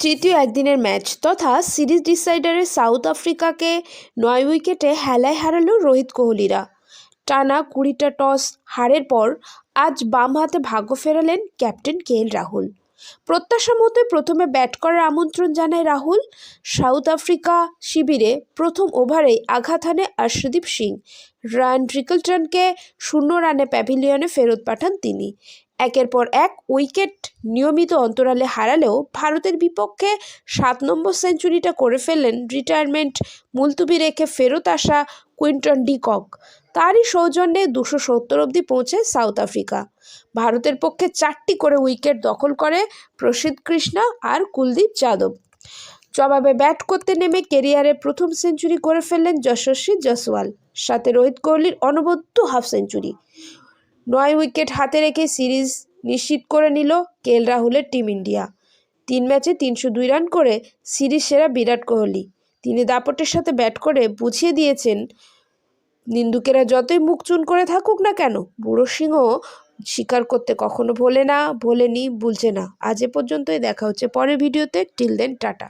তৃতীয় একদিনের ম্যাচ তথা সিরিজ ডিসাইডারে সাউথ আফ্রিকাকে নয় উইকেটে হেলায় হারালো রোহিত কোহলিরা। টানা কুড়িটা টস হারের পর আজ বাম হাতে ভাগ্য ফেরালেন ক্যাপ্টেন কে এল রাহুল। প্রত্যাশা মতোই প্রথমে ব্যাট করার আমন্ত্রণ জানায় রাহুল। সাউথ আফ্রিকা শিবিরে প্রথম ওভারেই আঘাত হানে অর্শদীপ সিং। রায়ান ট্রিকলটনকে শূন্য রানে প্যাভিলিয়নে ফেরত পাঠান তিনি। একের পর এক উইকেট নিয়মিত অন্তরালে হারালেও ভারতের বিপক্ষে সাত নম্বর সেঞ্চুরিটা করে ফেললেন রিটায়ারমেন্ট মুলতুবি রেখে ফেরত আসা কুইন্টন ডিকক তারই সৌজন্যে দুশো সত্তর অবধি পৌঁছে সাউথ আফ্রিকা। ভারতের পক্ষে চারটি করে উইকেট দখল করে প্রসিদ্ধ কৃষ্ণা আর কুলদীপ যাদব। জবাবে ব্যাট করতে নেমে কেরিয়ারে প্রথম সেঞ্চুরি করে ফেললেন যশস্বী জসওয়াল সাথে রোহিত কোহলির অনবদ্য হাফ সেঞ্চুরি। নয় উইকেট হাতে রেখে সিরিজ নিশ্চিত করে নিল কেএল রাহুলের টিম ইন্ডিয়া। তিন ম্যাচে তিনশো দুই রান করে সিরিজ সেরা বিরাট কোহলি। তিনি দাপটের সাথে ব্যাট করে বুঝিয়ে দিয়েছেন, নিন্দুকেরা যতই মুখ চুন করে থাকুক না কেন, বুড়ো সিংহ স্বীকার করতে কখনো ভোলে না, ভোলেনি, ভুলছে না। আজ এ পর্যন্তই, দেখা হচ্ছে পরের ভিডিওতে। Till then tata.